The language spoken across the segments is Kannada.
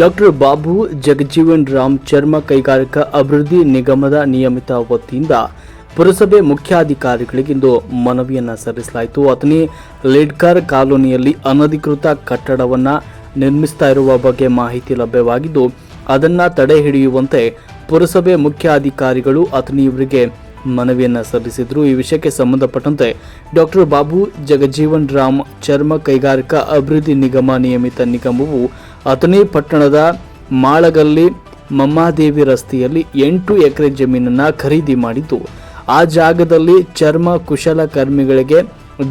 ಡಾಕ್ಟರ್ ಬಾಬು ಜಗಜೀವನ್ ರಾಮ್ ಚರ್ಮ ಕೈಗಾರಿಕಾ ಅಭಿವೃದ್ಧಿ ನಿಗಮದ ನಿಯಮಿತ ವತಿಯಿಂದ ಪುರಸಭೆ ಮುಖ್ಯಾಧಿಕಾರಿಗಳಿಗಿಂದು ಮನವಿಯನ್ನು ಸಲ್ಲಿಸಲಾಯಿತು. ಅಥನಿ ಲೇಡ್ಕರ್ ಕಾಲೋನಿಯಲ್ಲಿ ಅನಧಿಕೃತ ಕಟ್ಟಡವನ್ನು ನಿರ್ಮಿಸ್ತಾ ಇರುವ ಬಗ್ಗೆ ಮಾಹಿತಿ ಲಭ್ಯವಾಗಿದ್ದು, ಅದನ್ನು ತಡೆ ಹಿಡಿಯುವಂತೆ ಪುರಸಭೆ ಮುಖ್ಯಾಧಿಕಾರಿಗಳು ಅತನಿ ಇವರಿಗೆ ಮನವಿಯನ್ನು ಸಲ್ಲಿಸಿದರು. ಈ ವಿಷಯಕ್ಕೆ ಸಂಬಂಧಪಟ್ಟಂತೆ ಡಾಕ್ಟರ್ ಬಾಬು ಜಗಜೀವನ್ ರಾಮ್ ಚರ್ಮ ಕೈಗಾರಿಕಾ ಅಭಿವೃದ್ಧಿ ನಿಗಮ ನಿಯಮಿತ ನಿಗಮವು ಅಥಣಿ ಪಟ್ಟಣದ ಮಾಳಗಲ್ಲಿ ಮಮ್ಮಾದೇವಿ ರಸ್ತೆಯಲ್ಲಿ ಎಂಟು ಎಕರೆ ಜಮೀನನ್ನು ಖರೀದಿ ಮಾಡಿದ್ದು, ಆ ಜಾಗದಲ್ಲಿ ಚರ್ಮ ಕುಶಲಕರ್ಮಿಗಳಿಗೆ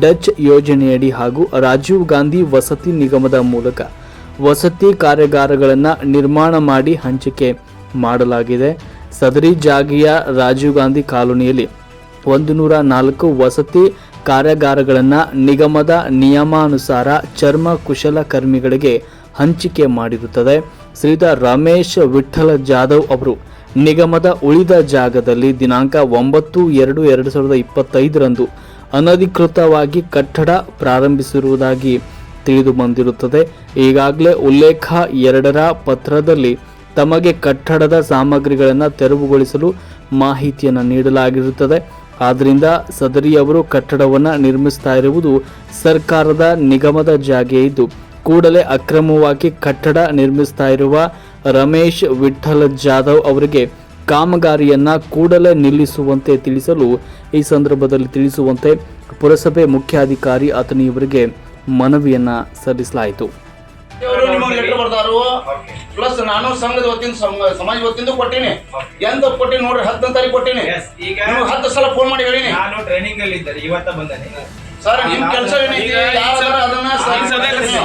ಡಚ್ ಯೋಜನೆಯಡಿ ಹಾಗೂ ರಾಜೀವ್ ಗಾಂಧಿ ವಸತಿ ನಿಗಮದ ಮೂಲಕ ವಸತಿ ಕಾರ್ಯಾಗಾರಗಳನ್ನು ನಿರ್ಮಾಣ ಮಾಡಿ ಹಂಚಿಕೆ ಮಾಡಲಾಗಿದೆ. ಸದರಿ ಜಾಗಿಯ ರಾಜೀವ್ ಗಾಂಧಿ ಕಾಲೋನಿಯಲ್ಲಿ ಒಂದು ನೂರ ನಾಲ್ಕು ವಸತಿ ಕಾರ್ಯಾಗಾರಗಳನ್ನು ನಿಗಮದ ನಿಯಮಾನುಸಾರ ಚರ್ಮ ಕುಶಲಕರ್ಮಿಗಳಿಗೆ ಹಂಚಿಕೆ ಮಾಡಿರುತ್ತದೆ. ಶ್ರೀಧರ್ ರಮೇಶ್ ವಿಠಲ ಜಾಧವ್ ಅವರು ನಿಗಮದ ಉಳಿದ ಜಾಗದಲ್ಲಿ ದಿನಾಂಕ ಒಂಬತ್ತು ಎರಡು ಎರಡು ಸಾವಿರದ ಇಪ್ಪತ್ತೈದರಂದು ಅನಧಿಕೃತವಾಗಿ ಕಟ್ಟಡ ಪ್ರಾರಂಭಿಸಿರುವುದಾಗಿ ತಿಳಿದು ಬಂದಿರುತ್ತದೆ. ಈಗಾಗಲೇ ಉಲ್ಲೇಖ ಎರಡರ ಪತ್ರದಲ್ಲಿ ತಮಗೆ ಕಟ್ಟಡದ ಸಾಮಗ್ರಿಗಳನ್ನು ತೆರವುಗೊಳಿಸಲು ಮಾಹಿತಿಯನ್ನು ನೀಡಲಾಗಿರುತ್ತದೆ. ಆದ್ದರಿಂದ ಸದರಿಯವರು ಕಟ್ಟಡವನ್ನು ನಿರ್ಮಿಸ್ತಾ ಇರುವುದು ಸರ್ಕಾರದ ನಿಗಮದ ಜಾಗೆ ಇದ್ದು ಕೂಡಲೇ ಅಕ್ರಮವಾಗಿ ಕಟ್ಟಡ ನಿರ್ಮಿಸ್ತಾ ಇರುವ ರಮೇಶ್ ವಿಠಲ್ ಜಾಧವ್ ಅವರಿಗೆ ಕಾಮಗಾರಿಯನ್ನು ಕೂಡಲೇ ನಿಲ್ಲಿಸುವಂತೆ ತಿಳಿಸಲು ಈ ಸಂದರ್ಭದಲ್ಲಿ ತಿಳಿಸುವಂತೆ ಪುರಸಭೆ ಮುಖ್ಯಾಧಿಕಾರಿ ಆತನಿ ಇವರಿಗೆ ಮನವಿಯನ್ನ ಸಲ್ಲಿಸಲಾಯಿತು. ಪ್ಲಸ್ ನಾನು ಸಂಘದ ವತಿಯಿಂದ ಸಮ- ಸಮಾಜ ವತಿಯಿಂದ ಕೊಟ್ಟಿನಿ. ಎಂತ ಕೊಟ್ಟಿನಿ ನೋಡ್ರಿ ಹತ್ತನೇ ತಾರೀಕು ಕೊಟ್ಟಿನಿ. ಹತ್ತು ಸಲ ಫೋನ್ ಮಾಡಿ ಹೇಳಿನಿ. ನಾನು ಟ್ರೈನಿಂಗ್ ಅಲ್ಲಿ ಇದ್ದೆ ಇವತ್ತ ಬಂದನೆ ಸರ್ ನಿಮ್ ಕೆಲಸ ಏನೈತಿ ಯಾರು ಅದನ್ನ ಸ- ಸಾರ್ವಜನಿಕ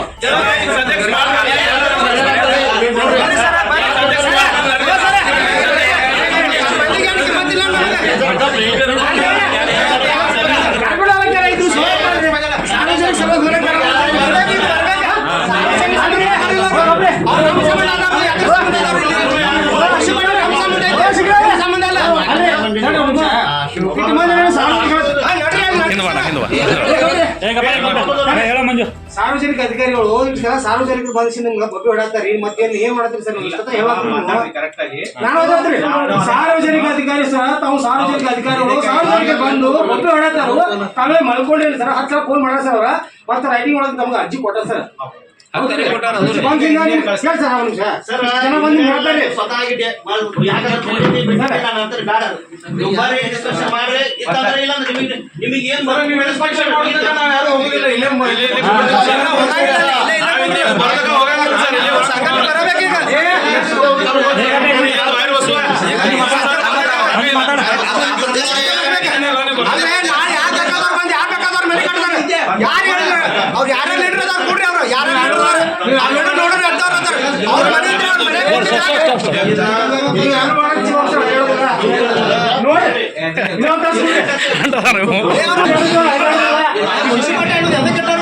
ಸಾರ್ವಜನಿಕರು ಬಂದಿಸಿ ನಿಮ್ಗೆ ಬಬ್ಬಿ ಹೊಡಾತಾರಿ ಮತ್ತೇನ್ ಏನ್ ಮಾಡತ್ರಿ ಸರ್ ನಾನು ಸಾರ್ವಜನಿಕ ಅಧಿಕಾರಿ ಸರ್ ತಾವು ಸಾರ್ವಜನಿಕ ಅಧಿಕಾರಿಗಳು ಸಾರ್ವಜನಿಕ ಬಂದು ಬಬ್ಬಿ ಹೊಡಾತಾರು ತಾವೇ ಮಲ್ಕೊಂಡೇನಿ ಸರ್. ಹತ್ರ ಫೋನ್ ಮಾಡ ಸರ್ ಅವರ. ಮತ್ತೆ ರೈಟಿಂಗ್ ಒಳಗೆ ನಮ್ಗೆ ಅರ್ಜಿ ಕೊಟ್ಟ ಸರ್. ನಾಳೆ ಯಾರ್ ಬೇಕಾದವ್ರು ಬಂದು ಯಾರ್ ಬೇಕಾದವ್ರು ಮನೆ ಕಟ್ತಾರೆ. ಯಾರ್ ಹೇಳಿದ್ರು? ಅವ್ರು ಯಾರೇ leader ಅದಾರ ಕೊಡ್ರಿ ಅವ್ರು. ಯಾರೇ ಅದಾರ? leader ಅದಾರ. ಅವ್ರ ಮನೆ ಅವ್ರ ನೋಡಿ. ಮುನ್ಸಿಪಾಲ್ಟಿ ಎದಕ್ಕೆ ಕಟ್ಟಾರ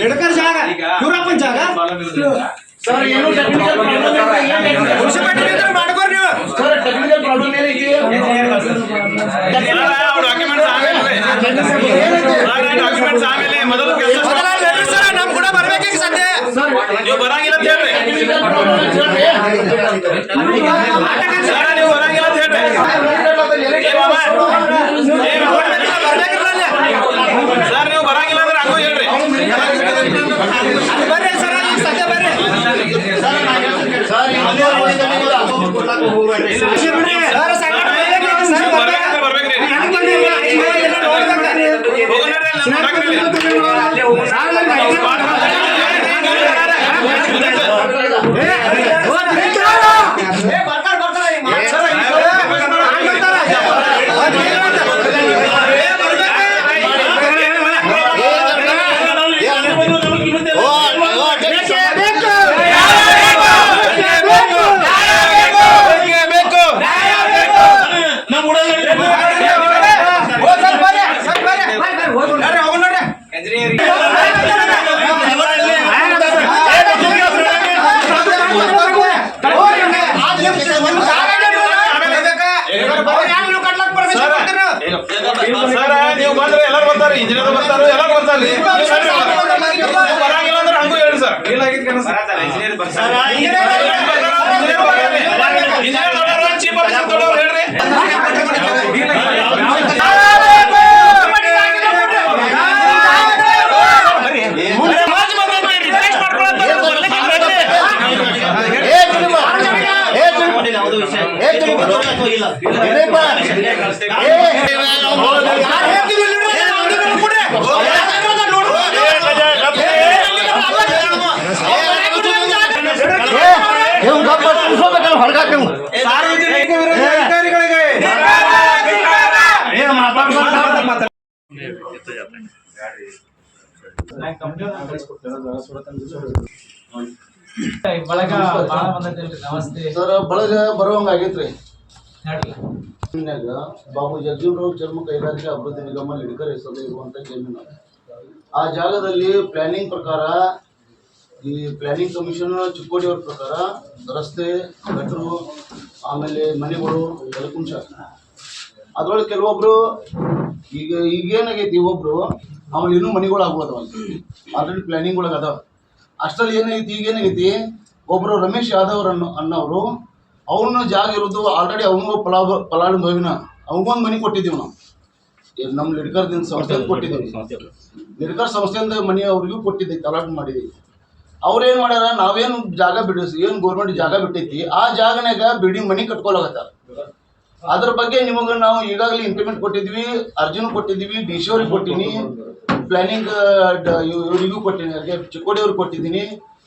ಲಿಡಕರ್ ಜಾಗ. ಯೂರಪ್ಪನ್ ಜಾಗ. ಸರ್ ಏನು ಟೆಕ್ನಿಕಲ್ ಪ್ರಾಬ್ಲಮ್ ಮಾಡ್ಕೋರಿ ನೀವು. ಸರ್ ಟೆಕ್ನಿಕಲ್ ಪ್ರಾಬ್ಲಮ್ ಏನೈತಿ ಮೊದಲ letter ಸರ್ ನಮ್ ಕೂಡ ಬರ್ಬೇಕೀಗ ಸದ್ಯ ನೀವು ಬರಂಗಿಲ್ಲ ಅಂತ ಹೇಳ್ರಿ ಟೆಕ್ನಿಕಲ್ ಪ್ರಾಬ್ಲಮ್ ಅಂತ ಹೇಳ್ರಿ. ಸರ್, ನೀವು ಬರಂಗಿಲ್ಲ ಅಂತ ಹೇಳ್ರಿ ಏ ಮಾಮ? ಏ ಮಾಮ? ಸರ್ ನೀವು ಬರಂಗಿಲ್ಲ ಅಂದ್ರೆ ಹಂಗೂ ಹೇಳ್ರಿ ಬರ್ರಿ ಸರ್ ಈಗ ಸದ್ಯ ಬರ್ರಿ ಸರ್ ಈ ಮನೆ ಒಳಗಿಂದ ನೀವು ಅಮೌಂಟ್ ಕೊಡ್ಲಾಕ ಹೋಗ್ಬೇಡ್ರಿ. ಸರ್ ಸಂಕಟ ಬರ್ಬೇಕು, ಸರ್ ನೀವು ಬರ್ಬೇಕು. ಬರ್ಬೇಕಂದ್ರೆ ಬರ್ಬೇಕ್ರಿ ನನಗ್ ಬಂದಿಲ್ಲ, ಐದು ಮಂದಿ ಎಲ್ಲ ನೋಡ್ಬೇಕು. ಹೋಗೋಣ ಅಲ್ಲಿ ಬರ್ಬೇಕ್ರಿ. ಏ, ಬರ್ತಾರ, ಬರ್ತಾರ, ಈ ಮಾತ್ ಸರ್, ಈ ಬರ್ತಾರ. ಓ, ಓ, ಟೆಕ್ನಿಕಲ್ ಹೋಗ್ ಸರ್ ಬರ್ರಿ, ಸರ್ ಬರ್ರಿ, ಬರ್ರಿ, ಬರ್ರಿ, ಹೋಗೋಣ. ಬರ್ರಿ, ಹೋಗೋಣ ನೋಡ್ರಿ. ಎಂಜಿನಿಯರಿಂಗ್ ಇಂಜಿನಿಯರ್ ಬರ್ತಾರೋ ಎಲ್ಲ ಬರ್ತಾರೆ ನೀವು ಬರಂಗಿಲ್ಲ ಅಂದ್ರೆ ಹಂಗೂ ಹೇಳಿ ಸರ್ ಇಲ್ಲ ಸರ್, ಈ- ಇಂಜಿನಿಯರ್ ದೊಡ್ಡವ್ರು, ಚೀಫ್ ಆಫೀಸರ್ ದೊಡ್ಡವ್ರು ಹೇಳ್ರಿ ಸಮಾಜ ಬಂದೈತಿ, ರಿಕ್ವೆಸ್ಟ್ ಮಾಡ್ಕೊಳತ್ತಾರ, ಬರ್ಲಿಕ್ಕೆ ಆಗ್ತೈತಿ. ತಗೊಂಡಿಲ್ಲ, ಅದು ವಿಷಯ. ಅಥವಾ ಇಲ್ಲ? ಯಾರು ಹೇಳ್ತೀವಿ ಇಲ್ಲಿ ನೋಡ್ರಿ, ಅವ್ರಿಗೆ ಕೊಡ್ರಿ. ಯಾರು ಹೇಳ್ತಾರೆ ನೋಡ್ರಿ. ಸಾರ್ವಜನಿಕ ಬಳಗ ಬರುವಂಗ ಆಗೈತ್ರಿ ಹೇಳ್ರಿ ಜಮೀನ್ಯಾಗ ಬಾಬು ಜಗಜೀವನರಾವ್ ಚರ್ಮ ಕೈಗಾರಿಕೆ ಅಭಿವೃದ್ಧಿ ನಿಗಮ ಲಿಡ್ಕರ್ ಹೆಸರು ಇರುವಂತ ಜಮೀನು. ಆ ಜಾಗದಲ್ಲಿ ಪ್ಲಾನಿಂಗ್ ಪ್ರಕಾರ, ಈ ಪ್ಲಾನಿಂಗ್ ಕಮಿಷನ್ ಚಿಕ್ಕೋಡಿ ಅವರ ಪ್ರಕಾರ ರಸ್ತೆ, ಗಟ್ರು, ಆಮೇಲೆ ಮನೆಗಳು ಎಲಕುಂಚ ಅದ್ರೊಳಗೆ ಕೆಲವೊಬ್ರು ಈಗ ಈಗೇನಾಗೈತಿ ಒಬ್ರು, ಆಮೇಲೆ ಇನ್ನೂ ಮನೆಗಳು ಆಗ್ಬೋದು ಆಲ್ರೆಡಿ ಪ್ಲಾನಿಂಗ್ ಒಳಗೆ ಅದಾವ. ಅಷ್ಟರಲ್ಲಿ ಏನಾಗೈತಿ ಈಗ ಏನಾಗೈತಿ ಒಬ್ರು ರಮೇಶ್ ಯಾದವ್ ಅನ್ನೋ ಅನ್ನೋರು ಅವನ ಜಾಗ ಇರೋದು ಆಲ್ರೆಡಿ ಅವನಿಗೂ ಫಲಾ ಫಲಾನುಭವಿನ ಅವಗೊಂದು ಮನೆ ಕೊಟ್ಟಿದ್ದೀವಿ ನಾವು. ನಮ್ಮ ಲಿಡ್ಕರ್ದಿಂದ ಸಂಸ್ಥೆ ಕೊಟ್ಟಿದ್ದೀವಿ. ಲಿಡ್ಕರ್ ಸಂಸ್ಥೆಯಿಂದ ಮನೆ ಅವ್ರಿಗೂ ಕೊಟ್ಟಿದ್ದೀವಿ ತಲಾಟ್ ಮಾಡಿದ್ದೀವಿ. ಅವ್ರೇನು ಮಾಡ್ಯಾರ ನಾವೇನು ಜಾಗ ಬಿಡಿಸಿ ಏನು ಗೌರ್ಮೆಂಟ್ ಜಾಗ ಬಿಟ್ಟೈತಿ ಆ ಜಾಗನಾಗ ಬಿಲ್ಡಿಂಗ್ ಮನೆ ಕಟ್ಕೊಳಕತ್ತಾರ. ಅದ್ರ ಬಗ್ಗೆ ನಿಮಗೆ ನಾವು ಈಗಾಗಲೇ ಇಂಪ್ಲಿಮೆಂಟ್ ಕೊಟ್ಟಿದ್ವಿ ಅರ್ಜುನ್ ಕೊಟ್ಟಿದ್ವಿ ಡಿ ಸಿ ಅವ್ರಿಗೆ ಕೊಟ್ಟಿನಿ ಪ್ಲಾನಿಂಗ್ ಇವರಿಗೂ ಕೊಟ್ಟಿನಿ ಚಿಕ್ಕೋಡಿ ಅವ್ರಿಗೆ ಕೊಟ್ಟಿದ್ದೀನಿ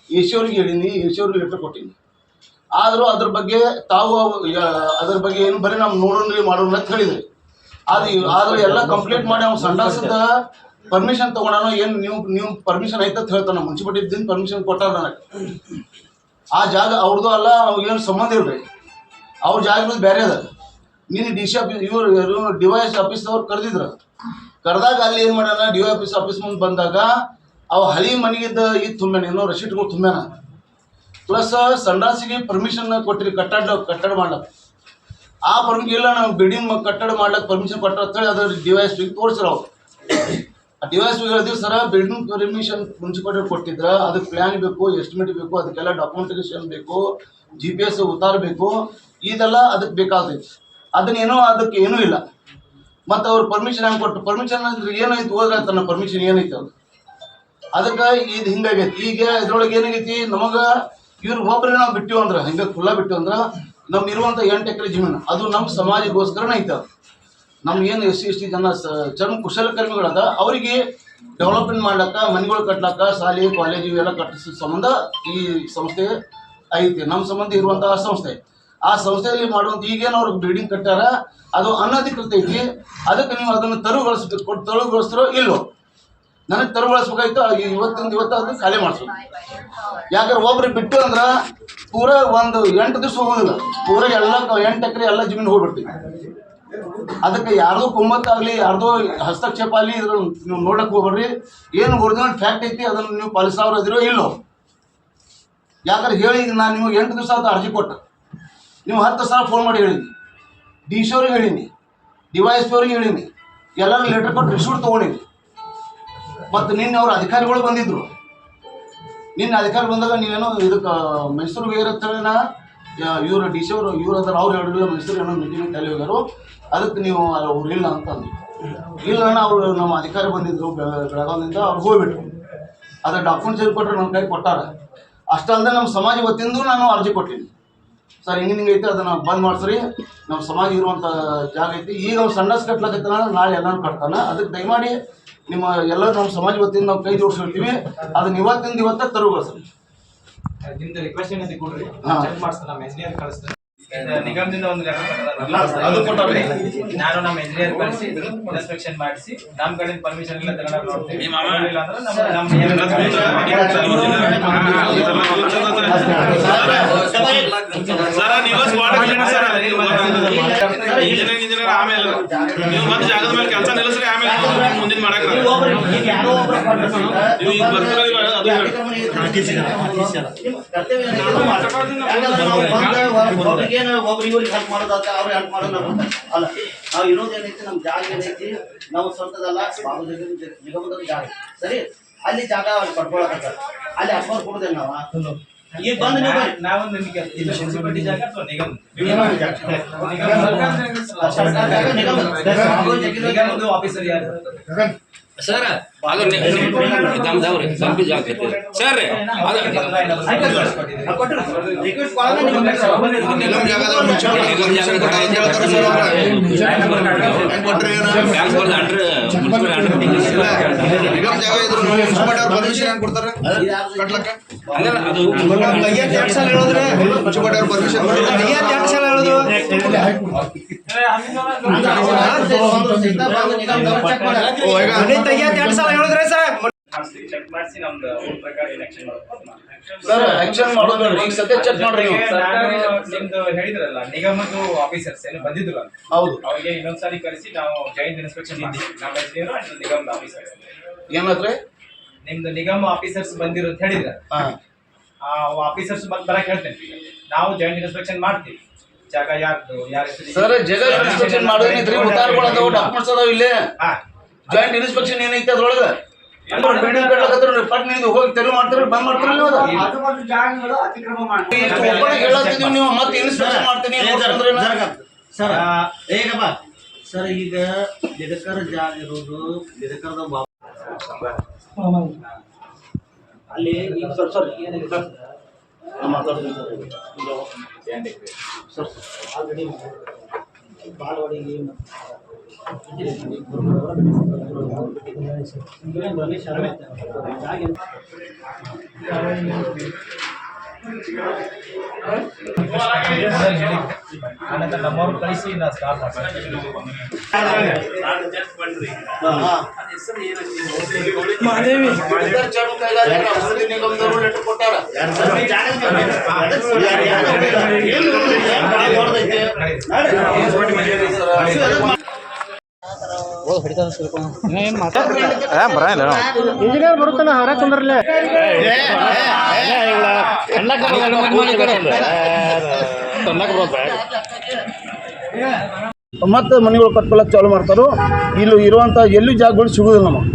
ಎ ಸಿ ಅವ್ರಿಗೆ ಹೇಳಿನಿ ಎ ಸಿ ಅವ್ರಿಗೆ ಲೆಟರ್ ಕೊಟ್ಟಿನಿ. ಆದರೂ ಅದ್ರ ಬಗ್ಗೆ ತಾವು ಅದ್ರ ಬಗ್ಗೆ ಏನು ಬರೀ ನಾವು ನೋಡೋಣ್ರಿ ಮಾಡೋಣ ಅಂತ ಹೇಳಿದ್ರಿ. ಅದು ಆದ್ರೆ ಎಲ್ಲ ಕಂಪ್ಲೀಟ್ ಮಾಡಿ ಅವ್ನು ಸಂಡಾಸದ ಪರ್ಮಿಷನ್ ತಗೊಂಡನೋ ಏನು ನೀವು ನೀವು ಪರ್ಮಿಷನ್ ಐತೆ ಅಂತ ಹೇಳ್ತಾನೆ. ಮುನ್ಸಿಪಾಲಿಟಿದಿಂದ ಪರ್ಮಿಷನ್ ಕೊಟ್ಟಾರ ನನಗೆ. ಆ ಜಾಗ ಅವ್ರದ್ದು ಅಲ್ಲ ಏನು ಸಂಬಂಧ ಇಲ್ರಿ. ಅವ್ರ ಜಾಗಗಳು ಬೇರೆ ಅದ. ನೀನು ಡಿ ಸಿ ಆಫೀಸ್ ಇವರು ಯಾರು ಡಿವೈಸ್ ಆಫೀಸ್ದವ್ರು ಕರೆದಿದ್ರು. ಕರೆದಾಗ ಅಲ್ಲಿ ಏನು ಮಾಡ್ಯಾನ? ಡಿ ವೈ ಆಫೀಸ್ ಆಫೀಸ್ ಮುಂದೆ ಬಂದಾಗ ಅವ ಹಳಿ ಮನೆಗಿದ್ದ ಇದು ತುಂಬ್ಯಾನ, ಏನೋ ರಶೀಟ್ಗಳು ತುಂಬ್ಯಾನ. ಪ್ಲಸ್ ಸಂಡಾಸಿಗೆ ಪರ್ಮಿಷನ್ ಕೊಟ್ಟಿರಿ, ಕಟ್ಟಡ ಕಟ್ಟಡ ಮಾಡ್ಲಕ್ಕ ಆ ಪರ್ಮಿಷನ್ ಇಲ್ಲ, ನಾವು ಬಿಲ್ಡಿಂಗ್ ಕಟ್ಟಡ ಮಾಡ್ಲಕ್ಕೆ ಪರ್ಮಿಷನ್ ಕೊಟ್ಟ ಅಂತೇಳಿ ಅದ್ರ ಡಿವೈಸ್ ತೋರಿಸ್ರ ಅವ್ರು. ಆ ಡಿವೈಸ್ ಹೇಳಿದ್ವಿ, ಸರ ಬಿಲ್ಡಿಂಗ್ ಪರ್ಮಿಷನ್ ಮುನ್ಸಿಪಾಲಿಟಿ ಕೊಟ್ಟಿದ್ರ, ಅದಕ್ಕೆ ಪ್ಲಾನ್ ಬೇಕು ಎಸ್ಟಿಮೇಟ್ ಬೇಕು, ಅದಕ್ಕೆಲ್ಲ ಡಾಕ್ಯುಮೆಂಟೇಶನ್ ಬೇಕು ಜಿ ಪಿ ಎಸ್ ಉತ್ತಾರ ಬೇಕು, ಇದೆಲ್ಲ ಅದಕ್ಕೆ ಬೇಕಾಗ್ತೈತಿ. ಅದನ್ನೇನೋ ಅದಕ್ಕೆ ಏನೂ ಇಲ್ಲ. ಮತ್ತು ಅವ್ರು ಪರ್ಮಿಷನ್ ಹೆಂಗೆ ಕೊಟ್ಟು ಪರ್ಮಿಷನ್ ಅಂದ್ರೆ ಏನಾಯ್ತು? ಹೋದ್ರೆ ತನ್ನ ಪರ್ಮಿಷನ್ ಏನೈತೆ ಅದು. ಅದಕ್ಕೆ ಇದು ಹಿಂಗಾಗೈತಿ. ಈಗ ಇದ್ರೊಳಗೆ ಏನಾಗೈತಿ? ನಮಗೆ ಇವ್ರು ಒಬ್ರು ನಾವು ಅಂದ್ರೆ, ಹಿಂಗೆ ಖುಲ್ಲಾ ಬಿಟ್ಟು ಅಂದ್ರೆ ನಮ್ಮ ಇರುವಂಥ ಎಂಟು ಎಕರೆ ಜಮೀನು, ಅದು ನಮ್ಮ ಸಮಾಜಗೋಸ್ಕರನೇ ಐತೆ ನಮ್ಮ ಏನು ಎಸ್ ಸಿ, ಎಸ್ ಟಿ ಜನ ಚರ್ಮ ಕುಶಲಕರ್ಮಿಗಳದ ಅವರಿಗೆ ಡೆವಲಪ್ಮೆಂಟ್ ಮಾಡ್ಲಕ್ಕ, ಮನೆಗಳು ಕಟ್ಲಕ್ಕ, ಶಾಲೆ ಕಾಲೇಜು ಇವೆಲ್ಲ ಕಟ್ಟಿಸಿದ ಸಂಬಂಧ ಈ ಸಂಸ್ಥೆ ಐತಿ ನಮ್ಮ ಸಂಬಂಧ ಇರುವಂತಹ ಸಂಸ್ಥೆ. ಆ ಸಂಸ್ಥೆಯಲ್ಲಿ ಮಾಡುವಂಥ ಈಗೇನು ಅವ್ರಿಗೆ ಬಿಲ್ಡಿಂಗ್ ಕಟ್ಟಾರ ಅದು ಅನಧಿಕೃತ ಐತಿ, ಅದಕ್ಕೆ ನೀವು ಅದನ್ನು ತರುಗೊಳಿಸ್ಬೇಕು ತರುಗೊಳಿಸ್ತಾರೋ ಇಲ್ವೋ ನನಗೆ ತರುಗೊಳಿಸ್ಬೇಕಾಯ್ತು ಆ ಇವತ್ತಿಂದ ಇವತ್ತು ಅದನ್ನ ಖಾಲಿ ಮಾಡಿಸೋದು. ಯಾಕಂದ್ರೆ ಒಬ್ರು ಬಿಟ್ಟು ಅಂದ್ರೆ ಪೂರ ಒಂದು ಎಂಟು ದಿವಸ ಹೋಗೋದಿಲ್ಲ. ಪೂರ ಎಲ್ಲ ಎಂಟು ಎಕರೆ ಎಲ್ಲ ಜಮೀನು ಹೋಗ್ಬಿಡ್ತೀವಿ. ಅದಕ್ಕೆ ಯಾರ್ದೋ ಕುಂಬತ್ತಾಗಲಿ ಯಾರ್ದೋ ಹಸ್ತಕ್ಷೇಪ ಆಗಲಿ ಇದ್ರ ನೀವು ನೋಡಕ್ಕೆ ಹೋಗ್ಬೇಡ್ರಿ. ಏನು ಒರಿಜಿನಲ್ ಫ್ಯಾಕ್ಟ್ ಐತಿ, ಅದನ್ನು ನೀವು ಪಾಲಿಸೋರು ಇದ್ರೋ ಇಲ್ಲೋ. ಯಾಕಂದ್ರೆ ಹೇಳಿ ನಾನು ನಿಮಗೆ ಎಂಟು ದಿವಸ ಅದು ಅರ್ಜಿ ಕೊಟ್ಟೆ. ನೀವು ಹತ್ತು ಸಲ ಫೋನ್ ಮಾಡಿ ಹೇಳಿನಿ ಡಿ ಸಿ ಅವ್ರಿಗೆ ಹೇಳಿನಿ ಡಿ ವೈ ಎಸ್ ಪಿ ಅವ್ರಿಗೆ ಹೇಳಿನಿ ಎಲ್ಲರೂ ಲೆಟರ್ ಕೊಟ್ಟು ರಿಸೂಟ್ ತೊಗೊಂಡಿನಿ ಮತ್ತು ನಿನ್ನೆ ಅವ್ರ ಅಧಿಕಾರಿಗಳು ಬಂದಿದ್ರು. ನಿನ್ನೆ ಅಧಿಕಾರಿ ಬಂದಾಗ ನೀವೇನು ಇದಕ್ಕೆ, ಮೈಸೂರು ಇರುತ್ತೇನ ಇವರು ಡಿ ಸಿ ಅವರು, ಇವ್ರು ಹತ್ರ ಅವ್ರು ಹೇಳಿದ್ರು ಮೈಸೂರು ಏನೋ ಮೀಟಿಂಗ್ ತಲೆ ಹೋಗ್ಯಾರು. ಅದಕ್ಕೆ ನೀವು ಅವ್ರು ಇಲ್ಲ ಅಂತಂದು ಇಲ್ಲ ಅವರು ನಮ್ಮ ಅಧಿಕಾರಿ ಬಂದಿದ್ರು ಬೆಳಗಾವಿಂದ ಅವ್ರು ಹೋಗ್ಬಿಟ್ರು. ಅದ್ರ ಡಾಕ್ಯುಮೆಂಟ್ಸ್ ಏನು ಕೊಟ್ಟರೆ ನಮ್ಮ ಕೈ ಕೊಟ್ಟಾರ ಅಷ್ಟಲ್ಲದೆ ನಮ್ಮ ಸಮಾಜ ವತಿಯಿಂದ ನಾನು ಅರ್ಜಿ ಕೊಟ್ಟಿನಿ. ಸರ್, ಹಿಂಗೆ ಹಿಂಗೆ ಐತೆ, ಅದನ್ನು ಬಂದ್ ಮಾಡಿಸ್ರಿ. ನಮ್ಮ ಸಮಾಜ ಇರುವಂಥ ಜಾಗ ಐತಿ. ಈಗ ಅವ್ರು ಸಣ್ಣ ಕಟ್ಲಕತ್ತಾನ, ನಾಳೆ ಎಲ್ಲರೂ ಕಟ್ತಾನೆ. ಅದಕ್ಕೆ ದಯಮಾಡಿ ನಿಮ್ಮ ಎಲ್ಲ ನಮ್ಮ ಸಮಾಜ ವತಿಯಿಂದ ನಾವು ಕೈ ಜೋಡಿಸಿರ್ತೀವಿ. ಅದನ್ನ ಇವತ್ತಿಂದ ಇವತ್ತೇ ಸರ್. ನಿಮ್ದು ರಿಕ್ವೆಸ್ಟ್ ಏನಿದೆ ಕೊಡ್ರಿ. ಚೆಕ್ ಮಾಡಿಸ್ತಾನೆ ನಮ್ಮ ಎಂಜಿನಿಯರ್ ಕಳಿಸ್ತಾನೆ ನಿಗಮದಿಂದ ಒಂದು. ನಾನು ನಮ್ಮ ಇಂಜಿನಿಯರ್ ಕಳಿಸಿ ಇನ್ಸ್ಪೆಕ್ಷನ್ ಮಾಡಿಸಿ ನಮ್ಮ ಕಡೆಯಿಂದ ಪರ್ಮಿಷನ್ ಎಲ್ಲ ತಗೊಂಡ ನೋಡ್ತೀವಿ ಇಂಜಿನಿಯರ್ ಇಂಜಿನಿಯರ್ ಆಮೇಲೆ ನೀವು ಮತ್ತೆ ಜಾಗದ ಮೇಲೆ ಕೆಲಸ ನಿಲ್ಲಿಸ್ರಿ ಆಮೇಲೆ ಮುಂದಿನ ಮಾಡಕ್ ನೀವು ಈಗ ಬರ್ತಿರೋದಿಲ್ಲ, ಅದು ಕರ್ತವ್ಯ ಏನು ಒಬ್ರು ಇವ್ರಿಗೆ ಹೆಲ್ಪ್ ಮಾಡೋದಾತ ಅವ್ರಿಗೆ ಹೆಲ್ಪ್ ಮಾಡೋದು ಅಲ್ಲ ನಾವು ಇರೋದೇನೈತಿ ನಮ್ ಜಾಗ ಏನೈತಿ ನಾವು ಸ್ವಂತದಲ್ಲ ನಿಗಮದ ಜಾಗ ಸರಿ ಅಲ್ಲಿ ಜಾಗ ಅವ್ರು ಪಡ್ಕೊಳಕತ್ತಾರ ಅಲ್ಲಿ ಅಪ್ಪರ್ ಕೊಡುದಿಲ್ಲ ನಾವು ಈಗ ಬಂದು ನೀವು ಬರ್ರಿ. ನಾವು ನಿಮಗೆ ಮುನ್ಸಿಪಾಲಿಟಿ ಜಾಗ ಅಥವಾ ನಿಗಮ ನಿಗಮದ ಜಾಗ. ಸರ್ಕಾರ ಜಾಗ ಆಫೀಸರ್ ಯಾರು ಸರ್ ಅದು ದಮ್ದವ್ರಿ ಸಂಪಿ ಜಾಗ ಸರ್ ಅದು. ನಿಗಮ ಏನ? ಜಾಗ ಇದ್ರು ಪರ್ಮಿಷನ್ ಹೆಂಗ್ ಕೊಡ್ತಾರೆ ಕಟ್ಲಕ್ಕ ಕೈಯೆತ್ತಿ ಎರಡ್ ಸಲ ಹೇಳಿದ್ರೆ ಮುನ್ಸಿಪಾಲಿಟಿ ಅವ್ರು ಪರ್ಮಿಷನ್ ಕೈಯೆತ್ತಿ ಎರಡ್ ಸಲ ಹೇಳೋದು ಸಲ ಹೇಳಿದ್ರೆ ಸರ್. ಚೆಕ್ ಮಾಡಿಸಿ ನಮ್ದು ಅವ್ರ ಪ್ರಕಾರ ಏನ್ ಆಕ್ಷನ್ ಸರ್ ಆಕ್ಷನ್ ಮಾಡೋದು ಈಗ ಸದ್ಯ ಚೆಕ್ ಮಾಡ್ರಿ ನೀವು. ನಿಮ್ದು ಹೇಳಿದ್ರಲ್ಲ ಆಫೀಸರ್ಸ್ ಏನು ಬಂದಿದ್ರು ಹೌದು. ಅವ್ರಿಗೆ ಇನ್ನೊಂದ್ಸಾರಿ ಕರೆಸಿ ನಾವು ಜಾಯಿಂಟ್ ಇನ್ಸ್ಪೆಕ್ಷನ್ ಇದ್ದೀವಿ. ನಮ್ಮ ಇಂಜಿನಿಯರ್ ಅಂಡ್ ನಿಗಮದ ಆಫೀಸರ್ಸ್ ಏನಾದ್ರೆ ನಿಮ್ದು ನಿಗಮ ಆಫೀಸರ್ಸ್ ಬಂದಿರೋ ಅಂತ ಹೇಳಿದ್ರ ಆ ಆಫೀಸರ್ಸ್ ಬಂದ್ ಬರಕ್ ಹೇಳ್ತೇನೆ. ನಾವು ಜಾಯಿಂಟ್ ಇನ್ಸ್ಪೆಕ್ಷನ್ ಮಾಡ್ತೀವಿ. ಜಾಗ ಯಾರ್ದು? ಯಾರ ಸರ್ ಜಗ ಇನ್ಸ್ಪೆಕ್ಷನ್ ಮಾಡೋದೇನಿದ್ರಿ ಉತ್ತಾರಗಳು ಅದಾವ ಡಾಕ್ಯುಮೆಂಟ್ಸ್ ಅದಾವ ಇಲ್ಲೇ. ಜಾಯಿಂಟ್ ಇನ್ಸ್ಪೆಕ್ಷನ್ ಏನೈತೆ ಅದ್ರೊಳಗ? ಬಿಲ್ಡಿಂಗ್ ಕಟ್ಲಕತ್ರ ಪಟ್ ನಿಂದು ಹೋಗಿ ತೆರವು ಮಾಡ್ತೀರಿ ಬಂದ್ ಮಾಡ್ತೀರಿ ನೀವು ಅದು. ಒಬ್ಬನೇ ನೀವು ಮತ್ತೆ ಇನ್ಸ್ಪೆಕ್ಷನ್ ಮಾಡ್ತೀನಿ. ಸರ್ ಹೇಗಪ್ಪ ಸರ್ ಈಗ ಜಾಗ ಇರೋದು ಅಲ್ಲಿ ಸರ್ ನಾವು ಮಾತಾಡ್ತೀವಿ ಸರ್ ಸರ್ ಆಲ್ರೆಡಿ ಬಾಲವಾಡಿಗೆ ಆನಂತರ ನಮ್ಮವ್ರು ಕಳಿಸಿ ನಾ ಸ್ಟಾರ್ಟ್ ಮಾಡ್ತೀನಿ ಹಾ. ಇಂಜಿನಿಯರ್ ಬರುತ್ತಾನ ಹೊರ ಕುಂದ್ರಲ್ಲೇ ಮತ್ತೆ ಮನೆಗಳು ಕಟ್ಕೊಳಕ್ ಚಾಲು ಮಾಡ್ತಾರೋ ಇಲ್ಲಿ ಇರುವಂಥ ಎಲ್ಲಿ ಜಾಗಗಳು ಸಿಗುದಿಲ್ಲ ನಮಗೆ.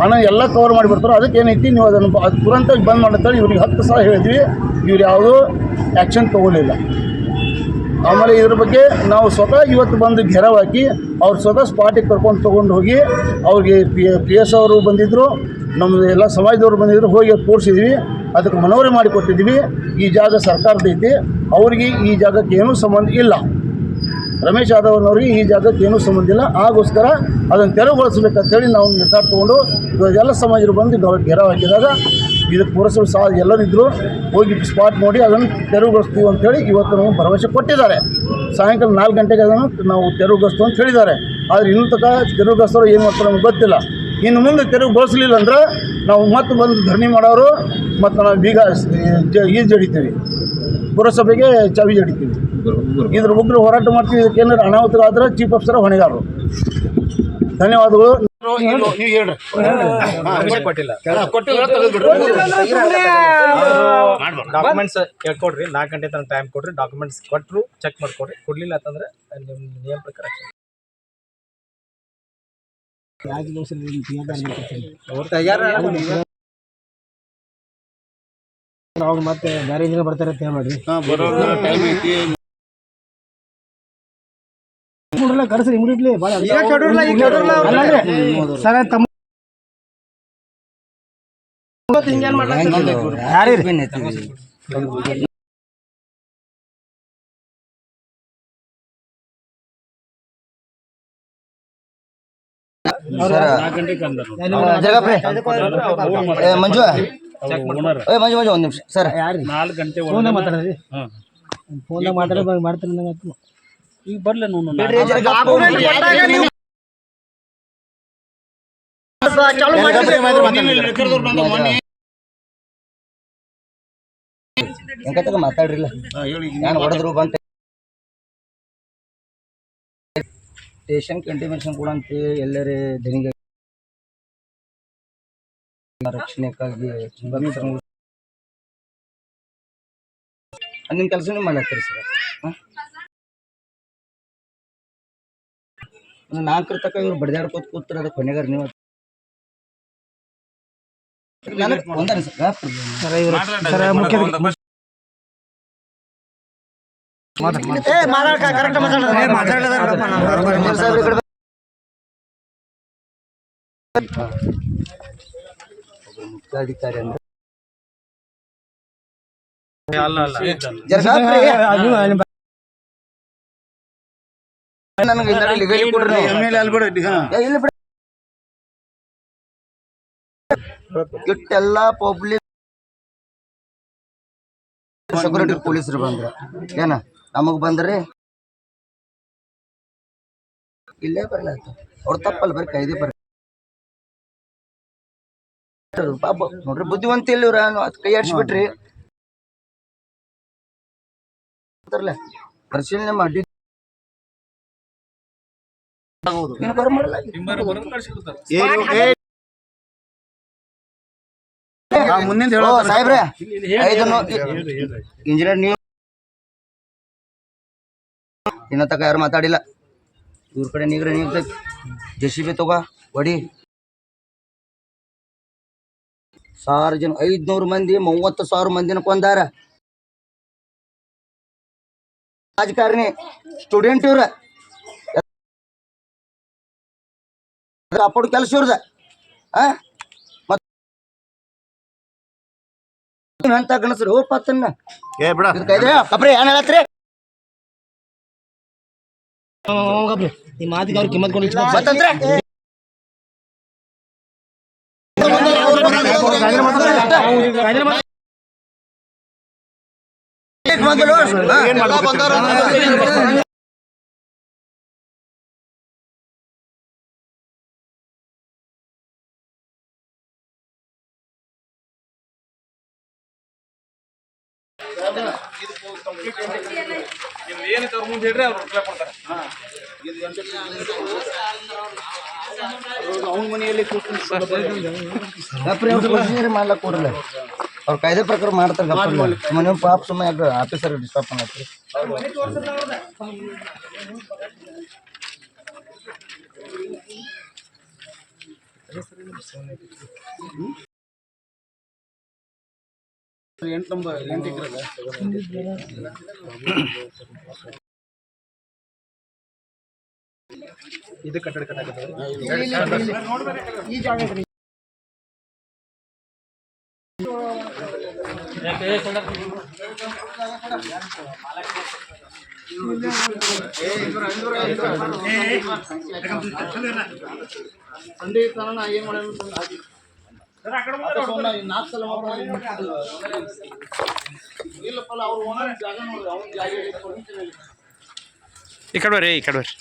ಹಣ ಎಲ್ಲ ಕವರ್ ಮಾಡಿ ಬರ್ತಾರೋ ಅದಕ್ಕೆ ಏನೈತಿ ನೀವು ಅದನ್ನು ಅದು ತುರಂತ ಬಂದ್ ಮಾಡಂತೇಳಿ ಇವ್ರಿಗೆ ಹತ್ತು ಸಾವಿರ ಹೇಳಿದ್ವಿ. ಇವ್ರು ಯಾವುದೂ ಆ್ಯಕ್ಷನ್ ತಗೊಳ್ಳಿಲ್ಲ. ಆಮೇಲೆ ಇದ್ರ ಬಗ್ಗೆ ನಾವು ಸ್ವತಃ ಇವತ್ತು ಬಂದು ಘೆರವಾಕಿ ಹಾಕಿ ಅವ್ರು ಸ್ವತಃ ಸ್ಪಾಟಿಗೆ ಕರ್ಕೊಂಡು ತೊಗೊಂಡು ಹೋಗಿ ಅವ್ರಿಗೆ ಪಿ ಪಿ ಎಸ್ ಅವರು ಬಂದಿದ್ದರು ನಮ್ಮದು ಎಲ್ಲ ಸಮಾಜದವರು ಬಂದಿದ್ದರು ಹೋಗಿ ತೋರಿಸಿದ್ವಿ. ಅದಕ್ಕೆ ಮನವರಿ ಮಾಡಿಕೊಟ್ಟಿದ್ವಿ ಈ ಜಾಗ ಸರ್ಕಾರದೈತಿ ಅವರಿಗೆ ಈ ಜಾಗಕ್ಕೆ ಏನೂ ಸಂಬಂಧ ಇಲ್ಲ. ರಮೇಶ್ ಯಾದವ್ನವ್ರಿಗೆ ಈ ಜಾಗಕ್ಕೆ ಏನೂ ಸಂಬಂಧ ಇಲ್ಲ. ಆಗೋಸ್ಕರ ಅದನ್ನು ತೆರವುಗೊಳಿಸ್ಬೇಕಂತೇಳಿ ನಾವು ನಿರ್ಧಾರ ತೊಗೊಂಡು ಎಲ್ಲ ಸಮಾಜರು ಬಂದು ಗೌ- ಹಾಕಿದಾಗ ಇದಕ್ಕೆ ಪುರಸಭೆ ಸಹ ಎಲ್ಲರಿದ್ದರೂ ಹೋಗಿ ಸ್ಪಾಟ್ ನೋಡಿ, ಅದನ್ನು ತೆರವುಗೊಳಿಸ್ತೀವಿ ಅಂತೇಳಿ ಇವತ್ತು ನಮಗೆ ಭರವಸೆ ಕೊಟ್ಟಿದ್ದಾರೆ. ಸಾಯಂಕಾಲ ನಾಲ್ಕು ಗಂಟೆಗೆ ಅದನ್ನು ನಾವು ತೆರವುಗೊಳಿಸ್ತೀವಿ ಅಂತ ಹೇಳಿದ್ದಾರೆ. ಆದರೆ ಇನ್ನೂ ತನಕ ತೆರವುಗೊಳಿಸೋರು ಏನು ಮಾಡ್ತಾರೆ ನಮ್ಗೆ ಗೊತ್ತಿಲ್ಲ. ಇನ್ನು ಮುಂದೆ ತೆರವುಗೊಳಿಸಲಿಲ್ಲ ಅಂದ್ರೆ ನಾವು ಮತ್ತೆ ಬಂದು ಧರಣಿ ಮಾಡೋರು ಮತ್ತು ನಾವು ಬೀಗ ಈಜು ಜಡಿತೀವಿ ಪುರಸಭೆಗೆ ಚಾವಿ ಜಡಿತೀವಿ ಇದ್ರ ಉಗ್ರ ಹೋರಾಟ ಮಾಡ್ತೀವಿ. ಇದಕ್ಕೆ ಏನಾದ್ರು ಅನಾಹುತಗಳಾದ್ರೆ ಚೀಫ್ ಆಫೀಸರ್ ಹೊಣೆಗಾರರು. ಧನ್ಯವಾದಗಳು. ನೀವು ಹೇಳ್ರಿ. ಡಾಕ್ಯುಮೆಂಟ್ಸ್ ಕೇಳ್ಕೊಡ್ರಿ ನಾಲ್ಕು ಗಂಟೆ ತನಕ ಟೈಮ್ ಕೊಡ್ರಿ. ಡಾಕ್ಯುಮೆಂಟ್ಸ್ ಕೊಟ್ಟರು ಚೆಕ್ ಮಾಡ್ಕೊಡ್ರಿ. ಕೊಡ್ಲಿಲ್ಲ ಅಂತಂದ್ರೆ ನಿಮ್ಮ ನಿಯಮ ಪ್ರಕಾರ ಅವಾಗ ಮತ್ತೆ ಬೇರೆ ಬರ್ತಾರೆ ಅಂತ ಹೇಳ್ಬೇಡ್ರಿ. ಟೈಮ್ ಐತಿ ಕರೆಸ್ರಿ ಇಮಿಡಿಯೇಟ್ಲಿ ಭಾಳ ಸರ್ ತಮ್ಮ ಮಂಜು ಏ ಮಂಜು ಮಂಜು ಒಂದು ನಿಮಿಷ ಸರ್ ನಾಲ್ಕು ಗಂಟೆ ಫೋನ್ ಮಾತಾಡ್ರಿ ಫೋನ್ ಮಾತಾಡಿ ಮಾಡ್ತೀನಿ ನಂಗೆ ಈಗ ಬರ್ಲಿ ಹೆಂಗತ್ತಾಗ ಮಾತಾಡ್ರಿಲ್ಲ. ನಾನು ಹೊಡೆದ್ರು ಬಂತೆ. ಸ್ಟೇಷನ್ ಕಂಟಿನ್ಯೂಷನ್ ಕೂಡ ಅಂತ ಎಲ್ಲರೇ ದನಿಗೆ ರಕ್ಷಣೆಗಾಗಿ ನಿಮ್ಮ ಕೆಲಸ ನೀವು ಮಾಡತ್ತೀರಿ ಸರ್. ನಾಲ್ಕರ ತಕ ಇವ್ರು ಬಡ್ದಾಡ್ಕೋತ ಕೂತ್ರ ಅದಕ್ಕೆ ಕೊನೆಗಾರ ನೀವು. ನನಗೆ ಈ ಕಡೆ ಒಬ್ರು ಮುಖ್ಯಾಧಿಕಾರಿ ಅಂದ್ರೆ ಅಲ್ಲ ಅಲ್ಲ. ನನಗೆ ಇಲ್ಲಿ ಬಿಡು. ಇಟ್ಟೆಲ್ಲ ಪಬ್ಲಿಕ್ ಸೆಕ್ಯೂರಿಟಿ ಪೊಲೀಸರು ಬಂದ್ರ. ಏನ ನಮಗ್ ಬಂದ್ರಿ? ಇಲ್ಲೇ ಬರ್ಲಾಯ್ತು ಅವ್ರ ತಪ್ಪಲ್ಲ ಬರ್ರಿ ಕೈದಿ ಬರ್ರಿ. ಪಾಪ ನೋಡ್ರಿ ಬುದ್ಧಿವಂತ ಇಲ್ಲ ಇವ್ರ ಅದ್ ಕೈ ಆಡ್ಸ್ಬಿಟ್ರಿ. ಪರಿಶೀಲನೆ ಮಾಡಿ. ಏನು ಹೇಳೋ. ಸಾಹೇಬ್ರೆ ಇಂಜಿನಿಯರ್ ನೀವು ಇನ್ನ ತಕ ಯಾರು ಮಾತಾಡಿಲ್ಲ. ಇವ್ರ ಕಡೆ ನೀಗ್ರೆ ನೀಗ್ತೈತಿ ಜೆ ಸಿ ಬಿ ತಗೋ ಹೊಡಿ. ಸಾವಿರ ಜನ ಐದ್ನೂರು ಮಂದಿ ಮೂವತ್ತು ಸಾವಿರ ಮಂದಿನ ಕೊಂದಾರ. ರಾಜಕಾರಣಿ ಸ್ಟೂಡೆಂಟ್ ಇವ್ರ. ಅಪ್ಪಡು ಕೆಲಸ ಇವ್ರದ. ಅಂತ ಗಣಸರು ಓ ಪತ್ತನ್ನ ಏ ಬಿಡ. ಕಪ್ರಿ ಏನ್ ಹೇಳತ್ರಿ? ಈ ಮಾತಿಗೆ ಅವ್ರು ಕಿಮ್ಮತ್ ಕೊಡ್ಲಿಕ್ಕೆ ಸ್ವತಂತ್ರ ನಿಮ್ದು ಏನಿತ್ತು ಅವ್ರ ಮುಂದೆ ಹೇಳ್ರಿ ಅವ್ರು ರಿಪ್ಲೈ ಕೊಡ್ತಾರೆ ಅವನ ಮನೆಯಲ್ಲಿ ಗಪ್ರಿ ಅವ್ರು ಪ್ರೊಸೀಜರ್ ಮಾಡ್ಲಕ್ ಕೊಡ್ರಲ್ಲ ಅವ್ರ ಕಾಯ್ದೆ ಪ್ರಕಾರ ಮಾಡ್ತಾರೆ ಗಪ್ರಿ ಸುಮ್ಮನೆ ಪಾಪ ಸುಮ್ಮನೆ ಆಫೀಸರ್ ಡಿಸ್ಟರ್ಬ್ ಮಾಡತ್ರಿ ಎಂಟು ನಂಬರ್ ಎಂಟು ಎಕರೆ ಇದು ಕಟ್ಟಡ ಸಂಡೆ ಏನ್ ಮಾಡ್ಯಾನ ನಾಲ್ಕು ಸಲ ಮಾಡ್ಕೊಂಡು ಏನ್ ಮಾಡ್ತಿದ್ರು? ಇಲ್ಲಪ್ಪಲ್ಲ ಅವ್ರು ಓನರ್ ಜಾಗ ನೋಡ್ರಿ ಅವ್ನ ಜಾಗ ಹೇಳಿ permission ಹೇಳಿ. ಈ ಕಡೆ ಬರ್ರಿ ಈ ಕಡೆ ಬರ್ರಿ